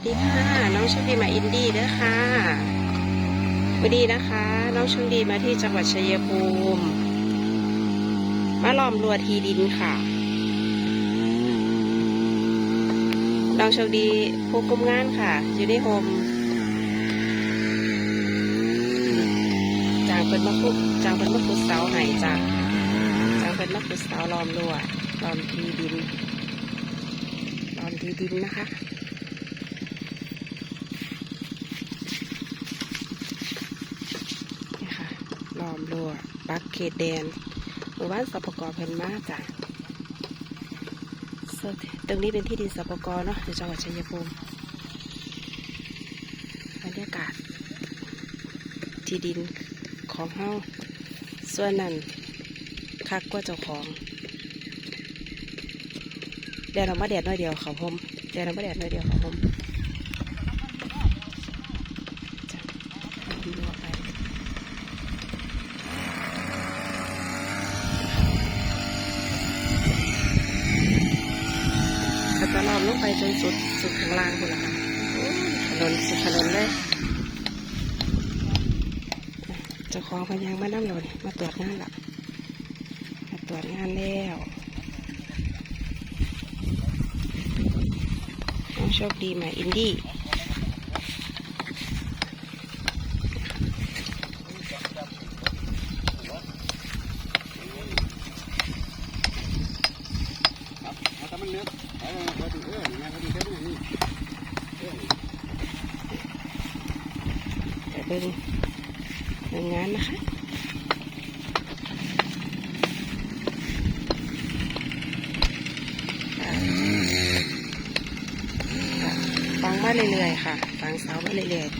วัสดีค่ะ น้องโชคดีมาอินดี้เด้อค่ะวันนี้นะคะ น้องโชคดีมาที่จังหวัดชัยภูมิมาล้อมรัวทีดินค่ะ น้องโชคดีผู้กุมงานค่ะ อยู่ในโฮมจางเป็นมะคุจางเป็นมะคุเสาไห้จ้ะจางเป็นมะคุเสาล้อมรัวล้อมทีดินล้อมทีดินนะคะ นี่ค่ะัวปักเขตแดนหมู่บ้านสปกเพนมาจ้ะตรงนี้เป็นที่ดินสปกเนาะในจังหวัดชัยภูมิบรรยากาศ ที่ดินของเฮาส่วนนั้นคักกว่าเจ้าของแดดออกมาแดดน้อยเดียวเขาพมแดดออกมาแดดน้อยเดียวเขาพมจ้ะดีลงไป แล้วก็ล้ อมลงไปจนสุดสุดข้างล่างคุณล้วค่ะถนนสุดถนนเลยเจ้าของพยางมานั่งเลยมาตรวจงานละมาตรวจงานแล้วโชคดีมาอินดี้ เอาแต่ มันเนื้อเอาเอาถึงเออนี่ไงเขาถึงเส้นนี่เออแต่เบิ่งเบิ่งานนะคะค่ะค่ะฟังมาเรื่อยๆค่ะฟังเสามาเรื่อยๆ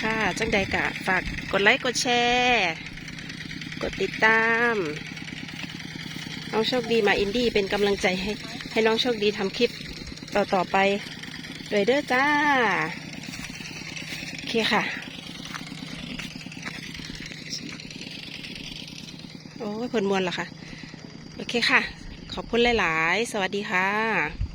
ค่ะ จังใดกะฝากกดไลค์ กดแชร์ กดติดตามน้องโชคดีมาอินดี้เป็นกำลังใจให้ ให้น้องโชคดีทำคลิปต่อต่อไปเลยเด้อจ้า โอเคค่ะ โอ้ยเพลินมวนเหรอคะ โอเคค่ะ ขอบคุณหลาย ๆ สวัสดีค่ะ